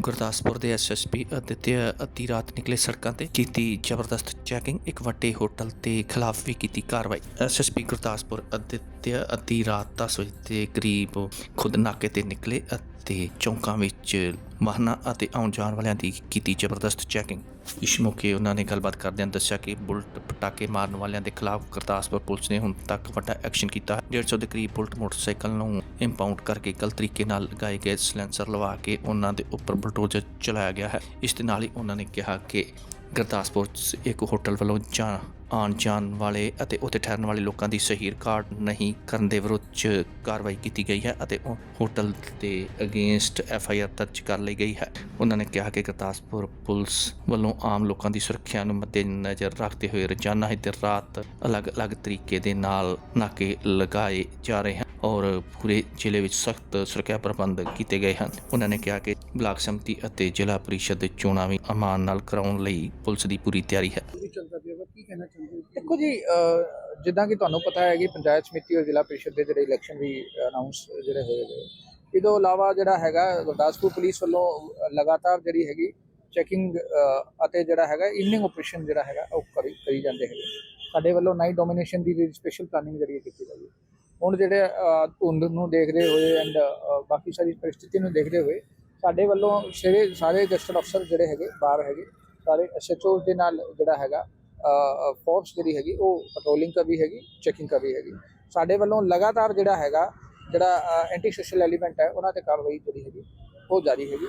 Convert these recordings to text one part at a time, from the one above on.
ਗੁਰਦਾਸਪੁਰ ਦੇ ਐਸਐਸਪੀ ਅਦਿੱਤਿਆ ਅੱਧੀ ਰਾਤ ਨਿਕਲੇ ਸੜਕਾਂ ਤੇ ਕੀਤੀ ਜ਼ਬਰਦਸਤ ਚੈਕਿੰਗ ਇੱਕ ਵੱਡੇ ਹੋਟਲ ਤੇ ਖਿਲਾਫ ਵੀ ਕੀਤੀ ਕਾਰਵਾਈ। ਐਸਐਸਪੀ ਗੁਰਦਾਸਪੁਰ ਅਦਿੱਤਿਆ ਅੱਧੀ ਰਾਤ 10 ਵਜੇ ਦੇ ਕਰੀਬ ਖੁਦ ਨਾਕੇ ਤੇ ਨਿਕਲੇ ਅਤੇ ਚੌਂਕਾਂ ਵਿੱਚ ਵਾਹਨਾਂ ਅਤੇ ਆਉਣ ਜਾਣ ਵਾਲਿਆਂ ਦੀ ਕੀਤੀ ਜ਼ਬਰਦਸਤ ਚੈਕਿੰਗ ਇਸ ਮੌਕੇ ਉਹਨਾਂ ਨੇ ਗੱਲਬਾਤ ਕਰਦਿਆਂ ਦੱਸਿਆ ਕਿ ਬੁਲਟ ਪਟਾਕੇ ਮਾਰਨ ਵਾਲਿਆਂ ਦੇ ਖਿਲਾਫ ਗੁਰਦਾਸਪੁਰ ਪੁਲਿਸ ਨੇ ਹੁਣ ਤੱਕ ਵੱਡਾ ਐਕਸ਼ਨ ਕੀਤਾ ਹੈ। 150 ਦੇ ਕਰੀਬ ਬੁਲਟ ਮੋਟਰਸਾਈਕਲ ਨੂੰ ਇੰਪਾਊਂਡ ਕਰਕੇ ਗਲਤ ਤਰੀਕੇ ਨਾਲ ਲਗਾਏ ਗਏ ਸਿਲੈਂਸਰ ਲਵਾ ਕੇ ਉਹਨਾਂ ਦੇ ਉੱਪਰ ਬਲਟੋਜ਼ਰ ਚਲਾਇਆ ਗਿਆ ਹੈ। ਇਸ ਦੇ ਨਾਲ ਹੀ ਉਹਨਾਂ ਨੇ ਕਿਹਾ ਕਿ ਗੁਰਦਾਸਪੁਰ ਇੱਕ ਹੋਟਲ ਵੱਲੋਂ ਜਾਂ ਆਉਣ ਜਾਣ ਵਾਲੇ ਅਤੇ ਉੱਥੇ ਠਹਿਰਨ ਵਾਲੇ ਲੋਕਾਂ ਦੀ ਸਹੀ ਰਿਕਾਰਡ ਨਹੀਂ ਕਰਨ ਦੇ ਵਿਰੁੱਧ 'ਚ ਕਾਰਵਾਈ ਕੀਤੀ ਗਈ ਹੈ ਅਤੇ ਉਹ ਹੋਟਲ ਦੇ ਅਗੇਂਸਟ ਐਫ ਆਈ ਆਰ ਦਰਜ ਕਰ ਲਈ ਗਈ ਹੈ। ਉਹਨਾਂ ਨੇ ਕਿਹਾ ਕਿ ਗੁਰਦਾਸਪੁਰ ਪੁਲਿਸ ਵੱਲੋਂ ਆਮ ਲੋਕਾਂ ਦੀ ਸੁਰੱਖਿਆ ਨੂੰ ਮੱਦੇਨਜ਼ਰ ਰੱਖਦੇ ਹੋਏ ਰੋਜ਼ਾਨਾ ਹੀ ਦਿਨ ਰਾਤ ਅਲੱਗ-ਅਲੱਗ ਤਰੀਕੇ ਦੇ ਨਾਲ ਨਾਕੇ ਲਗਾਏ ਜਾ ਰਹੇ ਹਨ ਔਰ ਪੂਰੇ ਜ਼ਿਲ੍ਹੇ ਵਿੱਚ ਸਖਤ ਸੁਰੱਖਿਆ ਪ੍ਰਬੰਧ ਕੀਤੇ ਗਏ ਹਨ। ਉਹਨਾਂ ਨੇ ਕਿਹਾ ਕਿ ਬਲਾਕ ਸੰਮਤੀ ਅਤੇ ਜ਼ਿਲ੍ਹਾ ਪਰਿਸ਼ਦ ਦੇ ਚੋਣਾਂ ਵੀ ਅਮਾਨ ਨਾਲ ਕਰਾਉਣ ਲਈ ਪੁਲਿਸ ਦੀ ਪੂਰੀ ਤਿਆਰੀ ਹੈ। ਕੀ ਕਹਿਣਾ ਚਾਹੁੰਦੇ ਹੋ? ਦੇਖੋ ਜੀ ਜਿੱਦਾਂ ਕਿ ਤੁਹਾਨੂੰ ਪਤਾ ਹੈ ਕਿ ਪੰਚਾਇਤ ਸਮਿਤੀ ਔਰ ਜ਼ਿਲ੍ਹਾ ਪ੍ਰੀਸ਼ਦ ਦੇ ਜਿਹੜੇ ਇਲੈਕਸ਼ਨ ਵੀ ਅਨਾਉਂਸ ਜਿਹੜੇ ਹੋਏ ਨੇ ਇਹ ਤੋਂ ਇਲਾਵਾ ਜਿਹੜਾ ਹੈਗਾ ਗੁਰਦਾਸਪੁਰ ਪੁਲਿਸ ਵੱਲੋਂ ਲਗਾਤਾਰ ਜਿਹੜੀ ਹੈਗੀ ਚੈਕਿੰਗ ਅਤੇ ਜਿਹੜਾ ਹੈਗਾ ਇਵਨਿੰਗ ਆਪਰੇਸ਼ਨ ਜਿਹੜਾ ਹੈਗਾ ਉਹ ਕਰੀ ਕਰੀ ਜਾਂਦੇ ਹੈਗੇ। ਸਾਡੇ ਵੱਲੋਂ ਨਾਈਟ ਡੋਮੀਨੇਸ਼ਨ ਦੀ ਸਪੈਸ਼ਲ ਪਲਾਨਿੰਗ ਜਿਹੜੀ ਹੈ ਕੀਤੀ ਗਈ ਹੈ। ਹੁਣ ਜਿਹੜੇ ਧੁੰਦ ਨੂੰ ਦੇਖਦੇ ਹੋਏ ਐਂਡ ਬਾਕੀ ਸਾਰੀ ਪਰਿਸਥਿਤੀ ਨੂੰ ਦੇਖਦੇ ਹੋਏ ਸਾਡੇ ਵੱਲੋਂ ਸਾਰੇ ਸਾਰੇ ਗਸਟਡ ਅਫਸਰ ਜਿਹੜੇ ਹੈਗੇ, ਬਾਹਰ ਹੈਗੇ, ਸਾਰੇ ਐਸਐਚਓ ਦੇ ਨਾਲ ਜਿਹੜਾ ਹੈਗਾ ਫੋਰਸ ਜਿਹੜੀ ਹੈਗੀ, ਉਹ ਪੈਟਰੋਲਿੰਗ ਕਰ ਵੀ ਹੈਗੀ ਚੈਕਿੰਗ ਕਰ ਵੀ ਹੈਗੀ। ਸਾਡੇ ਵੱਲੋਂ ਲਗਾਤਾਰ ਜਿਹੜਾ ਹੈਗਾ, ਜਿਹੜਾ ਐਂਟੀ ਸੋਸ਼ਲ ਐਲੀਮੈਂਟ ਹੈ, ਉਹਨਾਂ ਤੇ ਕਾਰਵਾਈ ਜਿਹੜੀ ਹੈਗੀ, ਉਹ ਜਾਰੀ ਹੈਗੀ।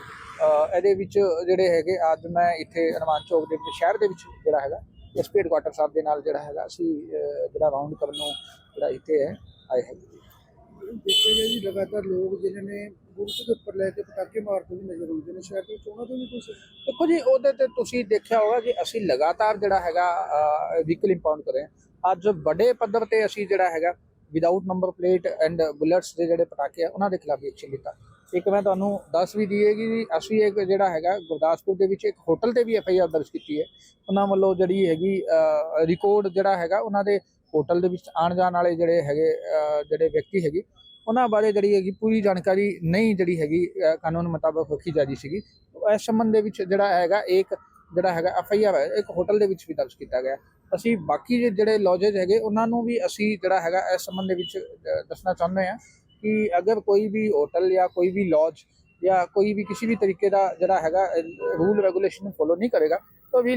ਇਹਦੇ ਵਿੱਚ ਜਿਹੜੇ ਹੈਗੇ, ਅੱਜ ਮੈਂ ਇੱਥੇ ਹਨੂੰਮਾਨ ਚੌਕ ਦੇ ਸ਼ਹਿਰ ਦੇ ਵਿੱਚ ਜਿਹੜਾ ਹੈਗਾ ਐਸਪੀ ਹੈਡਕੁਆਟਰ ਸਾਹਿਬ ਦੇ ਨਾਲ ਜਿਹੜਾ ਹੈਗਾ, ਅਸੀਂ ਜਿਹੜਾ ਰਾਉਂਡ ਕਰਨ ਨੂੰ ਜਿਹੜਾ ਇੱਥੇ ਹੈ, ਆਏ ਹੈਗੇ। ਦੇਖਿਆ ਗਿਆ ਜੀ, ਲਗਾਤਾਰ ਲੋਕ ਜਿਹਨਾਂ ਨੇ ਗੁਰਸ ਦੇ ਉੱਪਰ ਲੈ ਕੇ ਪਟਾਕੇ ਮਾਰਦੇ ਵੀ ਨਜ਼ਰ ਆਉਂਦੇ ਨੇ, ਸ਼ਹਿਰ ਦੇ ਵਿੱਚ ਉਹਨਾਂ ਤੋਂ ਵੀ ਕੁਝ ਦੇਖੋ ਜੀ, ਉਹਦੇ ਤੇ ਤੁਸੀਂ ਦੇਖਿਆ ਹੋਗਾ ਕਿ ਅਸੀਂ ਲਗਾਤਾਰ ਜਿਹੜਾ ਹੈਗਾ ਵਹੀਕਲ ਇੰਪਾਊਂਡ ਕਰ ਰਹੇ ਹਾਂ। ਅੱਜ ਵੱਡੇ ਪੱਧਰ ਤੇ ਅਸੀਂ ਜਿਹੜਾ ਹੈਗਾ without number plate and Bullets ਦੇ ਜਿਹੜੇ ਪਟਾਕੇ ਆ, ਉਹਨਾਂ ਦੇ ਖਿਲਾਫ ਵੀ ਐਕਸ਼ਨ ਲਿੱਤਾ ਇੱਕ ਮੈਂ ਤੁਹਾਨੂੰ ਦੱਸ ਵੀ ਦਈਏ ਕਿ ਅਸੀਂ ਇੱਕ ਜਿਹੜਾ ਹੈਗਾ, ਗੁਰਦਾਸਪੁਰ ਦੇ ਵਿੱਚ ਇੱਕ ਹੋਟਲ ਤੇ ਵੀ ਐਫ ਆਈ ਆਰ ਦਰਜ ਕੀਤੀ ਹੈ। ਉਹਨਾਂ ਵੱਲੋਂ ਜਿਹੜੀ ਹੈਗੀ ਰਿਕਾਰਡ ਜਿਹੜਾ ਹੈਗਾ, ਉਹਨਾਂ ਦੇ ਹੋਟਲ ਦੇ ਵਿੱਚ ਆਣ ਜਾਣ ਵਾਲੇ ਜਿਹੜੇ ਹੈਗੇ ਜਿਹੜੇ ਵਿਅਕਤੀ ਹੈਗੇ ਉਹਨਾਂ ਬਾਰੇ ਜਿਹੜੀ ਹੈਗੀ ਪੂਰੀ ਜਾਣਕਾਰੀ ਨਹੀਂ ਜਿਹੜੀ ਹੈਗੀ ਕਾਨੂੰਨ ਮੁਤਾਬਕ ਰੱਖੀ ਜਾ ਰਹੀ ਸੀਗੀ। ਇਸ ਸੰਬੰਧ ਦੇ ਵਿੱਚ ਜਿਹੜਾ ਹੈਗਾ, ਇੱਕ ਜਿਹੜਾ ਹੈਗਾ ਐਫ ਆਈ ਆਰ ਹੈ, ਇੱਕ ਹੋਟਲ ਦੇ ਵਿੱਚ ਵੀ ਦਰਜ ਕੀਤਾ ਗਿਆ। ਅਸੀਂ ਬਾਕੀ ਜਿਹੜੇ ਲੌਜੇਜ ਹੈਗੇ, ਉਹਨਾਂ ਨੂੰ ਵੀ ਅਸੀਂ ਜਿਹੜਾ ਹੈਗਾ ਇਸ ਸੰਬੰਧ ਦੇ ਵਿੱਚ ਦੱਸਣਾ ਚਾਹੁੰਦੇ ਹਾਂ ਕਿ ਅਗਰ ਕੋਈ ਵੀ ਹੋਟਲ ਜਾਂ ਕੋਈ ਵੀ ਲੌਜ ਜਾਂ ਕੋਈ ਵੀ ਕਿਸੇ ਵੀ ਤਰੀਕੇ ਦਾ ਜਿਹੜਾ ਹੈਗਾ ਰੂਲ ਰੈਗੂਲੇਸ਼ਨ ਨੂੰ ਫੋਲੋ ਨਹੀਂ ਕਰੇਗਾ ਤਾਂ ਵੀ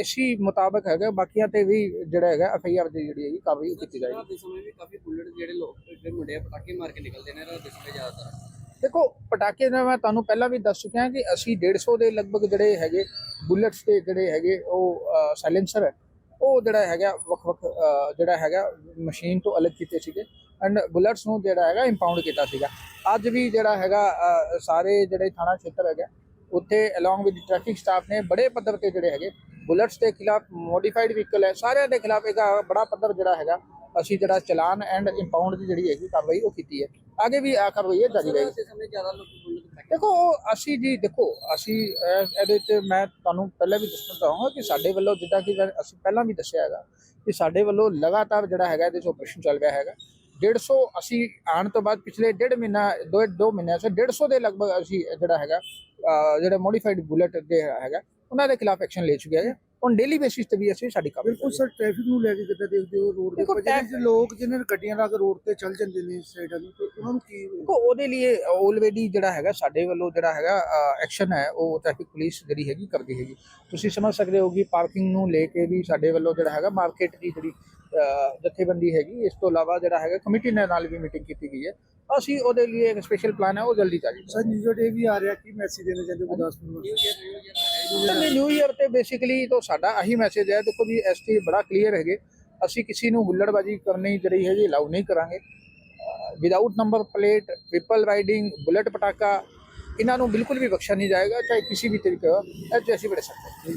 ਇਸੀ ਮੁਤਾਬਕ ਹੈਗਾ। ਬਾਕੀਆਂ ਤੇ ਵੀ ਜਿਹੜਾ ਹੈਗਾ ਐਫ ਆਈ ਆਰ ਦੀ ਜਿਹੜੀ ਹੈਗੀ ਕਾਰਵਾਈ ਕੀਤੀ ਜਾਏਗੀ। ਰਾਤ ਦੇ ਸਮੇਂ ਵੀ ਕਾਫੀ ਬੁੱਲਟ ਜਿਹੜੇ ਲੋਕ ਜਿਹੜੇ ਮੁੰਡੇ ਪਟਾਕੇ ਮਾਰ ਕੇ ਨਿਕਲਦੇ ਨੇ ਰਾਤ ਦੇ ਸਮੇਂ ਜ਼ਿਆਦਾਤਰ। ਦੇਖੋ ਪਟਾਕੇ ਦਾ ਮੈਂ ਤੁਹਾਨੂੰ ਪਹਿਲਾਂ ਵੀ ਦੱਸ ਚੁੱਕਿਆ ਕਿ ਅਸੀਂ 150 ਦੇ ਲਗਭਗ ਜਿਹੜੇ ਹੈਗੇ ਬੁਲੇਟਸ ਦੇ ਜਿਹੜੇ ਹੈਗੇ ਉਹ ਸਾਇਲੈਂਸਰ ਹੈ। ਉਹ ਜਿਹੜਾ ਹੈਗਾ ਵੱਖ ਵੱਖ ਅ, ਜਿਹੜਾ ਹੈਗਾ ਮਸ਼ੀਨ ਤੋਂ ਅਲੱਗ ਕੀਤੇ ਸੀਗੇ। ਐਂਡ ਬੁਲੇਟਸ ਨੂੰ ਜਿਹੜਾ ਹੈਗਾ ਇੰਪਾਊਂਡ ਕੀਤਾ ਸੀਗਾ। ਅੱਜ ਵੀ ਜਿਹੜਾ ਹੈਗਾ ਸਾਰੇ ਜਿਹੜੇ ਥਾਣਾ ਖੇਤਰ ਹੈਗਾ ਉੱਥੇ ਅਲੋਂਗ ਵਿਦ ਟ੍ਰੈਫਿਕ ਸਟਾਫ ਨੇ ਬੜੇ ਪੱਧਰ ਤੇ ਜਿਹੜੇ ਹੈਗੇ ਬੁਲਟਸ ਦੇ ਖਿਲਾਫ ਮੋਡੀਫਾਈਡ ਵਹੀਕਲ ਹੈ, ਸਾਰਿਆਂ ਦੇ ਖਿਲਾਫ ਇੱਕ ਬੜਾ ਪੱਧਰ ਜਿਹੜਾ ਹੈਗਾ, ਅਸੀਂ ਜਿਹੜਾ ਚਲਾਨ ਐਂਡ ਇੰਪਾਊਂਡ ਦੀ ਜਿਹੜੀ ਹੈਗੀ ਕਾਰਵਾਈ ਉਹ ਕੀਤੀ ਹੈ। ਅੱਗੇ ਵੀ ਆ ਕਾਰਵਾਈ ਇਹ ਜਾਰੀ ਰਹੇਗੀ। ਦੇਖੋ ਅਸੀਂ ਜੀ ਦੇਖੋ, ਅਸੀਂ ਇਹਦੇ ਚ ਮੈਂ ਤੁਹਾਨੂੰ ਪਹਿਲਾਂ ਵੀ ਦੱਸਣਾ ਚਾਹਾਂਗਾ ਕਿ ਸਾਡੇ ਵੱਲੋਂ ਜਿੱਦਾਂ ਕਿ ਅਸੀਂ ਪਹਿਲਾਂ ਵੀ ਦੱਸਿਆ ਹੈਗਾ ਕਿ ਸਾਡੇ ਵੱਲੋਂ ਲਗਾਤਾਰ ਜਿਹੜਾ ਹੈਗਾ ਇਹਦੇ ਚ ਆਪਰੇਸ਼ਨ ਚੱਲ ਰਿਹਾ ਹੈਗਾ। 150 ਅਸੀਂ ਆਉਣ ਤੋਂ ਬਾਅਦ ਪਿਛਲੇ ਡੇਢ ਮਹੀਨਾ ਦੋ ਦੋ ਮਹੀਨਿਆਂ ਸੇ 150 ਦੇ ਲਗਭਗ ਅਸੀਂ ਜਿਹੜਾ ਹੈਗਾ ਜਿਹੜਾ ਮੋਡੀਫਾਈਡ ਬੁਲੇਟ ਦੇ ਹੈਗਾ ਉਹਨਾਂ ਦੇ ਖਿਲਾਫ ਐਕਸ਼ਨ ਲੈ ਚੁੱਕੇ ਹੈਗੇ ਹੁਣ ਡੇਲੀ ਬੇਸਿਸ ਤੇ ਵੀ ਅਸੀਂ ਸਾਡੀ ਕਾਰਵਾਈ ਬਿਲਕੁਲ ਸਰ ਟ੍ਰੈਫਿਕ ਨੂੰ ਲੈ ਕੇ ਕਿੱਦਾਂ ਦੇਖਦੇ ਹੋ ਰੋਡ ਦੇ ਉੱਪਰ ਜਿਹੜੇ ਲੋਕ ਜਿਨ੍ਹਾਂ ਨੇ ਗੱਡੀਆਂ ਲਾ ਕੇ ਰੋਡ ਤੇ ਚੱਲ ਜਾਂਦੇ ਨੇ ਸਾਈਡਾਂ ਨੂੰ ਤੇ ਉਹਨਾਂ ਨੂੰ ਕੀ ਦੇਖੋ ਉਹਦੇ ਲਈ ਆਲਰੇਡੀ ਜਿਹੜਾ ਹੈਗਾ ਸਾਡੇ ਵੱਲੋਂ ਜਿਹੜਾ ਹੈਗਾ ਐਕਸ਼ਨ ਹੈ ਉਹ ਟ੍ਰੈਫਿਕ ਪੁਲਿਸ ਜਿਹੜੀ ਹੈਗੀ ਕਰਦੀ ਹੈਗੀ। ਤੁਸੀਂ ਸਮਝ ਸਕਦੇ ਹੋ ਕਿ ਪਾਰਕਿੰਗ ਨੂੰ ਲੈ ਕੇ ਵੀ ਸਾਡੇ ਵੱਲੋਂ ਜਿਹੜਾ ਹੈਗਾ ਮਾਰਕੀਟ ਦੀ ਜਿਹੜੀ ਜਥੇਬੰਦੀ ਹੈਗੀ। ਇਸ ਤੋਂ ਇਲਾਵਾ ਜਿਹੜਾ ਹੈਗਾ ਕਮੇਟੀ ਦੇ ਨਾਲ ਵੀ ਮੀਟਿੰਗ ਕੀਤੀ ਗਈ ਹੈ। ਅਸੀਂ ਉਹਦੇ ਲਈ ਇੱਕ ਸਪੈਸ਼ਲ ਪਲਾਨ ਹੈ ਉਹ ਜਲਦੀ ਜਾਰੀ ਸਰ ਨਿਊ ਡੇ ਵੀ ਆ ਰਿਹਾ ਕੀ ਮੈਸੇਜ ਦੇਣਾ ਚਾਹੁੰਦੇ ਹੋ ਗੁਰਦਾਸਪੁਰ ਨੂੰ? ਨਿਊ ਈਅਰ ਤੇ ਬੇਸਿਕਲੀ ਤਾਂ ਸਾਡਾ ਆਹੀ ਮੈਸੇਜ ਹੈ ਦੇਖੋ ਜੀ ਐਸਟੀ ਬੜਾ ਕਲੀਅਰ ਹੈਗੇ। ਅਸੀਂ ਕਿਸੇ ਨੂੰ ਹੁੱਲੜਬਾਜੀ ਕਰਨੀ ਜਿਹੜੀ ਹੈਗੀ ਅਲਾਉ ਨਹੀਂ ਕਰਾਂਗੇ। Without number plate triple riding Bullet ਪਟਾਕਾ ਇਹਨਾਂ ਨੂੰ ਬਿਲਕੁਲ ਵੀ ਬਖਸ਼ਿਆ ਨਹੀਂ ਜਾਏਗਾ ਚਾਹੇ ਕਿਸੇ ਵੀ ਤਰੀਕੇ ਦਾ ਇਹ 'ਚ ਅਸੀਂ ਬੜੇ ਸਕਦੇ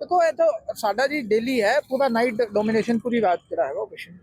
ਹਾਂ ਦੇਖੋ, ਇਹ ਤਾਂ ਸਾਡਾ ਜੀ ਡੇਲੀ ਹੈ, ਪੂਰਾ ਨਾਈਟ ਡੋਮੀਨੇਸ਼ਨ ਪੂਰੀ ਰਾਤ ਜਿਹੜਾ ਹੈਗਾ ਆਪਰੇਸ਼ਨ